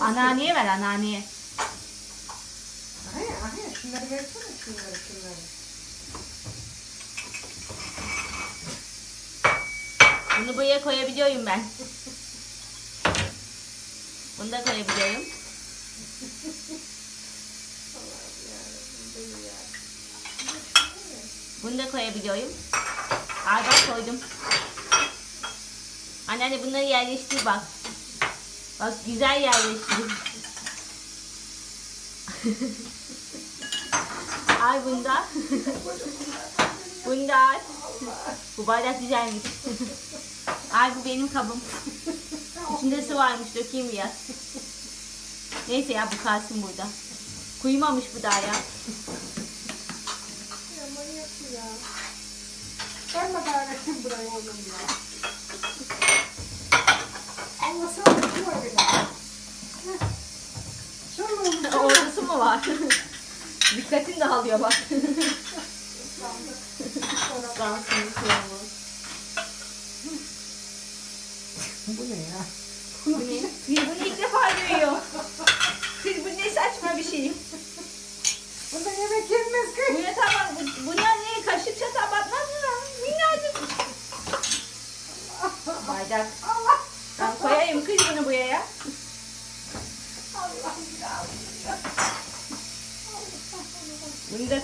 Anneanneye ver anneanneye. Ahaya ahaya şunları versene şunları şunları. Bunu buraya koyabiliyorum ben. Bunu da koyabiliyorum. Bunu da koyabiliyorum. Al bak koydum. Anneanne bunları yerleştir bak. Bak güzel yerleştir. al bunu da. bunu da al. Bu bardak güzelmiş. Ay bu benim kabım. İçinde su varmış dökeyim biraz. Neyse ya bu kalsın burada. Kuyumamış bu daha ya. Ben de gayretim buraya oğlum ya. Su mu var? Dikkatin dağılıyor bak. Bu ne ya? Bu ne? Kız bunu ilk defa görüyor. Kız bu ne saçma bir şey. Bunda yemek yenmez Bu kız. ne tamam bu, bu ne ne kaşık çatal batmaz mı? Minnacık. Bardak. Allah. Ben koyayım kız bunu buraya. Allah. Bunu da